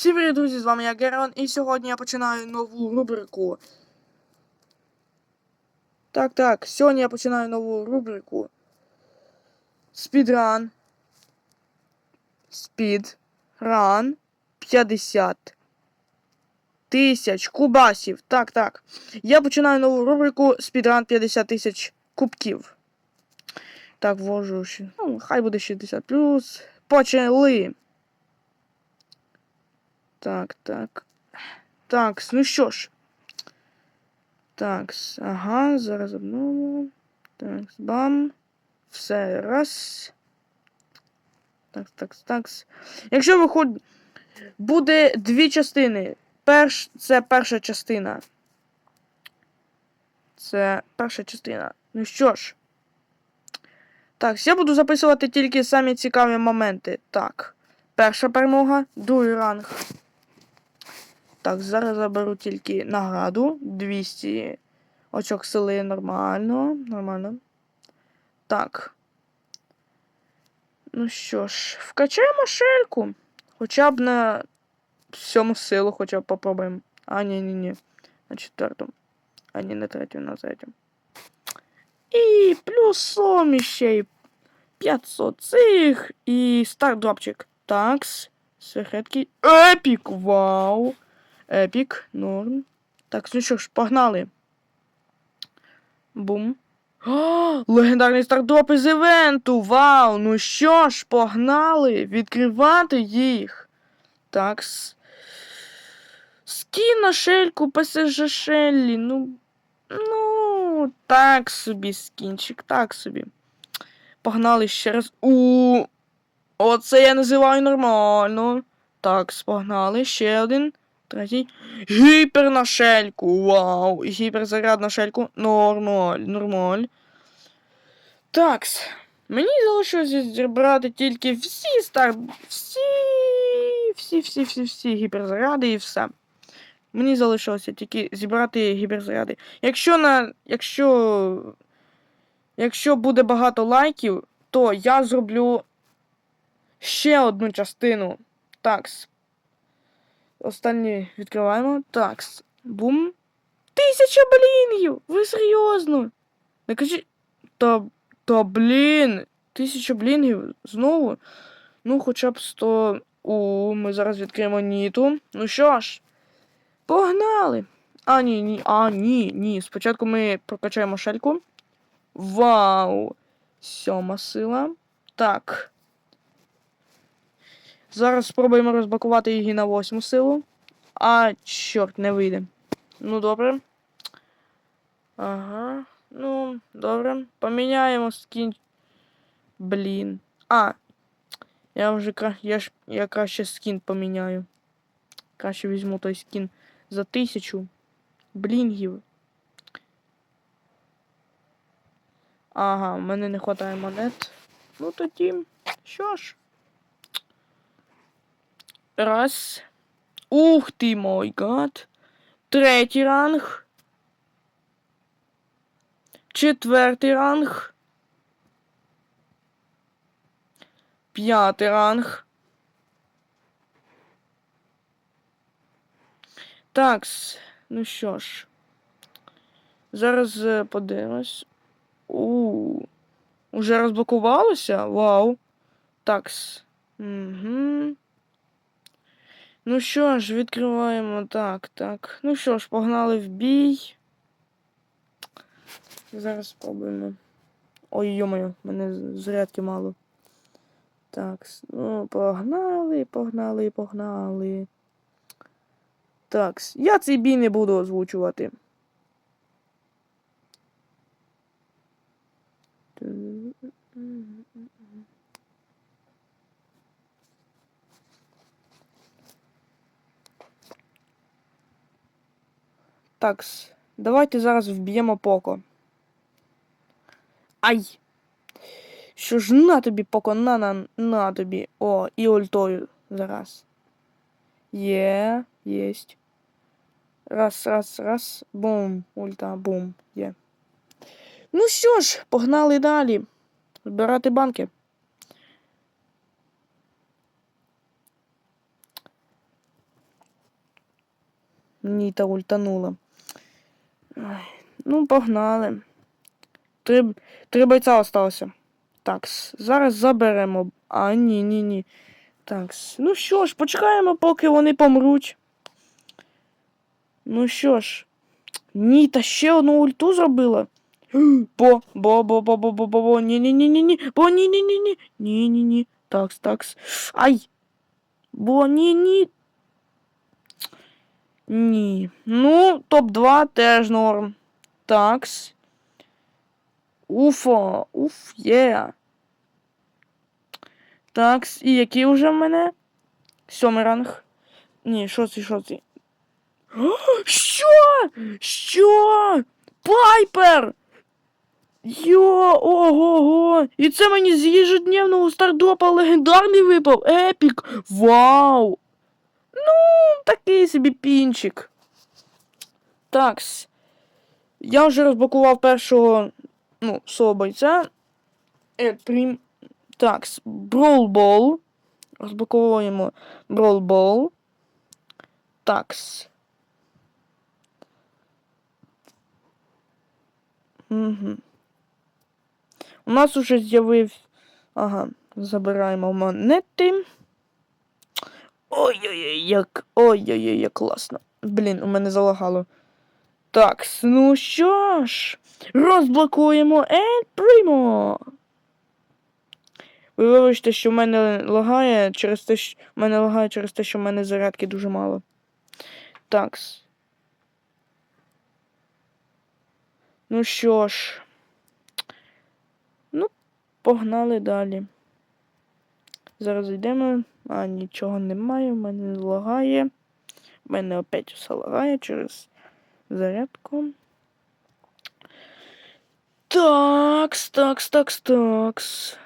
Всім привіт, друзі, з вами я Герон, і сьогодні я починаю нову рубрику. Так, так, сьогодні я починаю нову рубрику. Спідран. Спідран 50 тисяч кубасів. Так, так. Я починаю нову рубрику Спідран 50 тисяч кубків. Так, ввожу ще. Ну, хай буде 60 плюс. Почали. Так, так. Так, ну що ж. Так, ага, зараз обновимо. Так, бам. Все, раз. Так, так, так. Якщо виходить. Буде дві частини. Перш, це перша частина. Це перша частина. Ну що ж. Так, я буду записувати тільки самі цікаві моменти. Так. Перша перемога, другий ранг. Так, зараз заберу тільки награду. 200 очок сили нормально. Нормально. Так. Ну що ж, вкачаємо шельку. Хоча б на сьому силу, хоча б попробуємо. А, ні, ні, ні. На четвертому. А ні, на третьому, на третьому. І плюсом іще й 500 цих і стардропчик. Такс. Сверхредкий. Епік! Вау! Епік, норм. Так, ну що ж, погнали. Бум. О, легендарний стартоп із івенту! Вау! Ну що ж, погнали! Відкривати їх. Так. Скін на шельку ПСЖ Шеллі. Ну. Ну, так собі, скінчик, так собі. Погнали ще раз. У. Оце я називаю нормально. Так, погнали. Ще один. Третій. Гіпер на шельку. Вау. Гіперзаряд на шельку. Нормаль, нормаль. Такс. Мені залишилося зібрати тільки всі стар. Всі. Всі, всі, всі, всі гіперзаряди і все. Мені залишилося тільки зібрати гіперзаряди. Якщо на. Якщо. Якщо буде багато лайків, то я зроблю ще одну частину. Такс. Останнє відкриваємо. Такс. Бум. Тисяча блінгів! Ви серйозно? Не кажіть. Та. Та блін. Тисяча блінгів знову. Ну, хоча б 100. У, ми зараз відкриємо ніту. Ну що ж, погнали! А, ні, ні, а, ні, ні. Спочатку ми прокачаємо шельку. Вау! Сьома сила. Так. Зараз спробуємо розблокувати її на восьму силу. А, чорт, не вийде. Ну, добре. Ага. Ну, добре. Поміняємо скін. Блін. А. Я вже я ж я краще скін поміняю. Краще візьму той скін за тисячу блінгів. Ага, в мене не вистачає монет. Ну тоді. Що ж? Раз. Ух ти, мой гад. Третій ранг. Четвертий ранг. П'ятий ранг. Такс. Ну що ж. Зараз е, подивимось. Уже розблокувалося? Вау. Такс. Угу. Ну що ж, відкриваємо так, так. Ну що ж, погнали в бій. Зараз спробуємо. Ой, йомаю, мене зарядки мало. Так, ну, погнали, погнали, погнали. Так, я цей бій не буду озвучувати. Такс, давайте зараз вб'ємо Поко. Ай! Що ж на тобі, Поко, на на на тобі. О, і ультою зараз. Є, єсть. Раз, раз, раз. Бум. Ульта, бум. Є. Ну що ж, погнали далі. Збирати банки. Ніта ультанула. Ну, погнали. Три, три бойця осталося. Так, зараз заберемо. А, ні, ні, ні. Так, ну що ж, почекаємо, поки вони помруть. Ну що ж. Ні, та ще одну ульту зробила. Бо, бо, бо, бо, бо, бо, бо, бо, ні, ні, ні, ні, ні, бо, ні, ні, ні, ні, ні, ні, ні, такс, такс. Ай! Бо, ні, ні. Ні. Ну, топ-2 теж норм. Такс. Уфо, уф, є. Такс, і який вже в мене? Сьомий ранг. Ні, що це, що Що? Пайпер! Йо, ого-го! І це мені з ежедневного стардропа легендарний випав. Епік! Вау! Ну, такий собі пінчик. Такс. Я вже розблокував першого, ну, свого бойця. Е, прим... Такс. Ball. Розблоковуємо Ball. Такс. Угу. У нас уже з'явив. Ага, забираємо монети. Ой-ой-ой, як. Ой-ой-ой, як класно. Блін, у мене залагало. Так, ну що ж, розблокуємо Ед Примо. Ви вибачте, що в мене лагає через те, що в мене лагає через те, що в мене зарядки дуже мало. Такс. Ну що ж. Ну, погнали далі. Зараз йдемо. А, нічого немає, в мене лагає. В мене опять все лагає через зарядку. Такс, такс, такс, такс.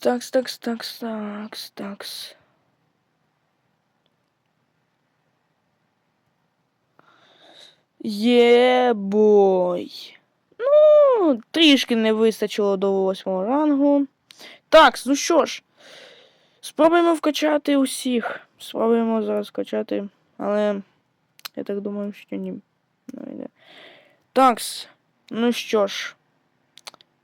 Такс, такс, такс, такс, такс. Єбой. Ну, трішки не вистачило до восьмого рангу. Так, ну що ж, спробуємо вкачати усіх. Спробуємо зараз вкачати, але я так думаю, що ні. Такс, ну що ж,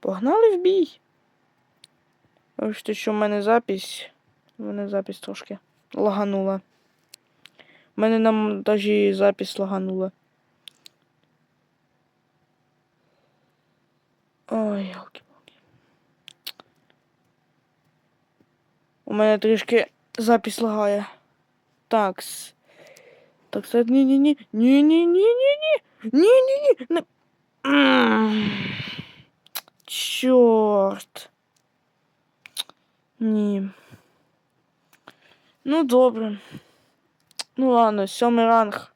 погнали в бій. Бачите, що в мене запись. У мене запись трошки лаганула. У мене на монтажі запись лаганула. Ой, ялки палки У мене трішки запись лагає. Такс. Так, це ні-ні-ні. Ні-ні-ні-ні-ні. Ні-ні-ні. Чорт. Ні. Ну, добре. Ну ладно, сьомий ранг.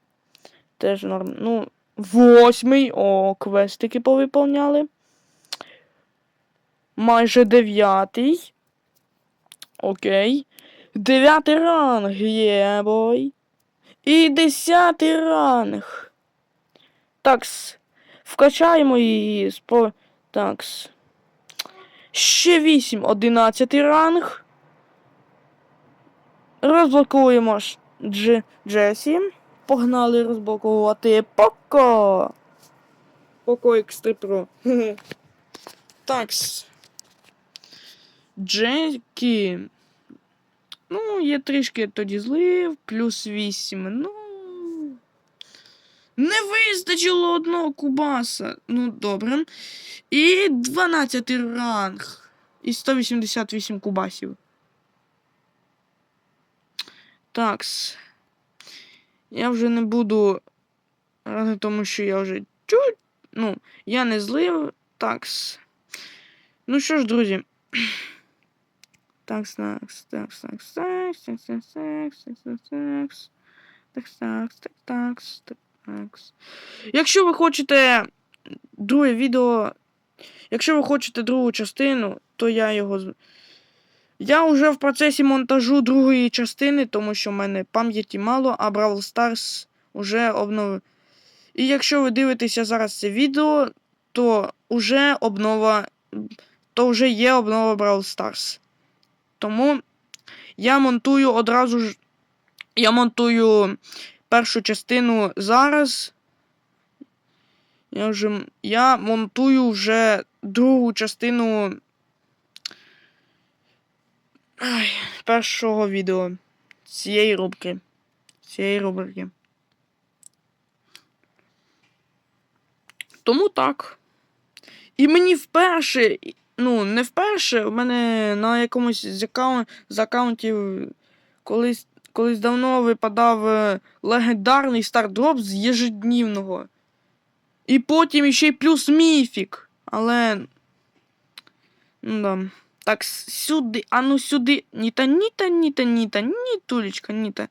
Теж норм. Ну, восьмий. О, квестики повиповняли. Майже дев'ятий. Окей. Дев'ятий ранг є, бой. І десятий ранг. Такс. Вкачаємо її. Спо... Такс. Ще вісім. Одинадцятий ранг. Розблокуємо Дж... Джесі. Погнали розблоковувати Поко. Поко X3 Pro. Такс. Джекі. Ну, я трішки тоді злив, плюс 8. Ну. Не вистачило одного кубаса. Ну, добре. І 12 ранг. І 188 кубасів. Такс. Я вже не буду. Ради тому, що я вже чуть. Ну, я не злив. Такс. Ну що ж, друзі. Такс, такс, такс, такс, такс, такс, такс, такс, такс, такс, такс. Такс, такс, так, такс. Якщо ви хочете друге відео. Якщо ви хочете другу частину, то я його. Я вже в процесі монтажу другої частини, тому що в мене пам'яті мало, а Brawl Stars уже обновив. І якщо ви дивитеся зараз це відео, то вже обнова. То вже є обнова Brawl Stars. Тому я монтую одразу ж. Я монтую першу частину зараз. Я вже. Я монтую вже другу частину. Ай, першого відео цієї рубки. Цієї рубрики. Тому так. І мені вперше, ну, не вперше, в мене на якомусь з, аккаун- з аккаунтів колись, колись давно випадав е, легендарний стардроп з єжеднівного. І потім ще й плюс міфік. Але. Ну да. Так, сюди, а ну сюди. Ніта, ніта, ніта, ніта, нітулечка, ніта.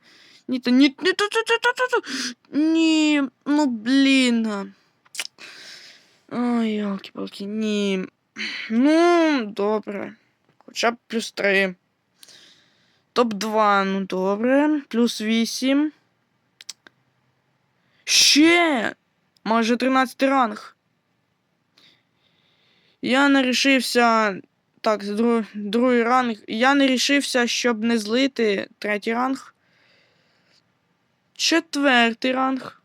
Ніта, ніт, ніта, ніта, ніта, ніта. Ні, ну блін. Ой, елки-палки, ні. Ну, добре. Хоча б плюс 3. Топ-2, ну добре. Плюс 8. Ще! Майже 13 ранг. Я не рішився. Так, друг, другий ранг. Я не рішився, щоб не злити третій ранг. Четвертий ранг.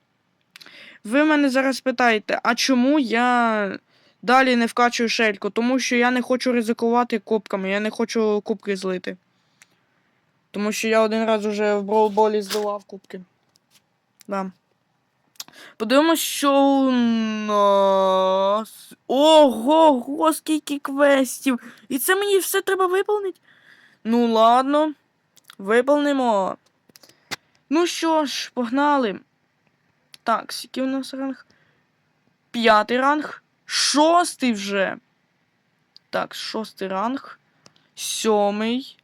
Ви мене зараз питаєте, а чому я далі не вкачую шельку? Тому що я не хочу ризикувати кубками, я не хочу кубки злити. Тому що я один раз уже в броуболі зливав кубки. Да. Подивимось, що у нас. Ого, го, скільки квестів! І це мені все треба виповнити? Ну, ладно. Виповнимо. Ну що ж, погнали. Так, скільки у нас ранг? П'ятий ранг. Шостий вже. Так, шостий ранг. Сьомий.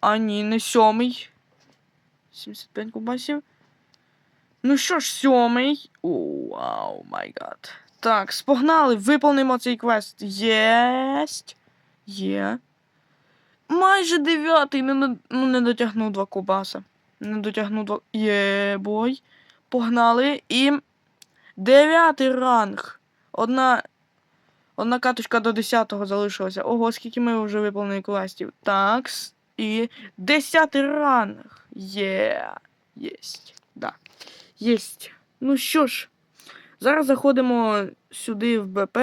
А ні, не сьомий. 75 кубасів. Ну що ж, сьомий. Вау, май гад. Так, спогнали, виповнимо цей квест. Єсть. Є. Майже дев'ятий. Не, ну, не дотягнув два кубаса. Не дотягнув два. Є, бой. Погнали. І. Дев'ятий ранг. Одна. Одна каточка до 10-го залишилася. Ого, скільки ми вже виповнили квестів. Так. І. Десятий ранг. Є. Єсть. Да. Єсть. Ну що ж, зараз заходимо сюди в БП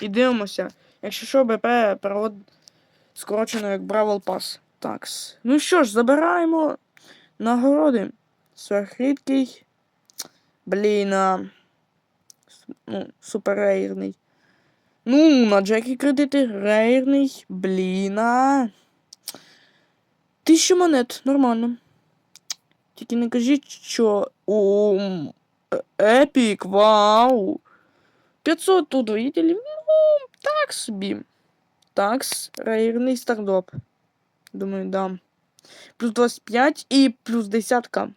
і дивимося. Якщо що, БП перевод скорочено як Бравл Пас. Такс. Ну що ж, забираємо нагороди. Сверхрідкий. Блін. Ну, супер рейрний. Ну, на Джекі кредити. Рейрний. Блін. А... Тисячу монет, нормально. Тільки не кажіть, що. О, епік, вау. 500 удвоїтелів. Ну, так собі. Такс, рейерний стардоп. Думаю, дам. Плюс 25 і плюс десятка.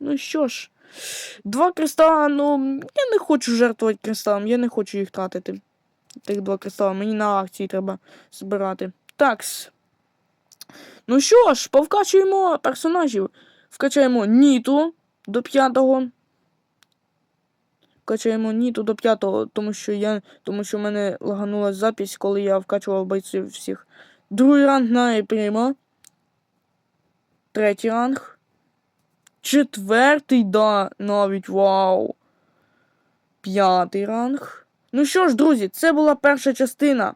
Ну що ж. Два кристала, ну, я не хочу жертвувати кристалом, я не хочу їх тратити. Тих два кристала, мені на акції треба збирати. Такс. Ну що ж, повкачуємо персонажів. Вкачаємо Ніту до п'ятого. Вкачаємо Ніту до п'ятого, тому що я. Тому що в мене лаганула запись, коли я вкачував бойців всіх. Другий ранг на Епріма. Третій ранг. Четвертий, да, навіть вау. П'ятий ранг. Ну що ж, друзі, це була перша частина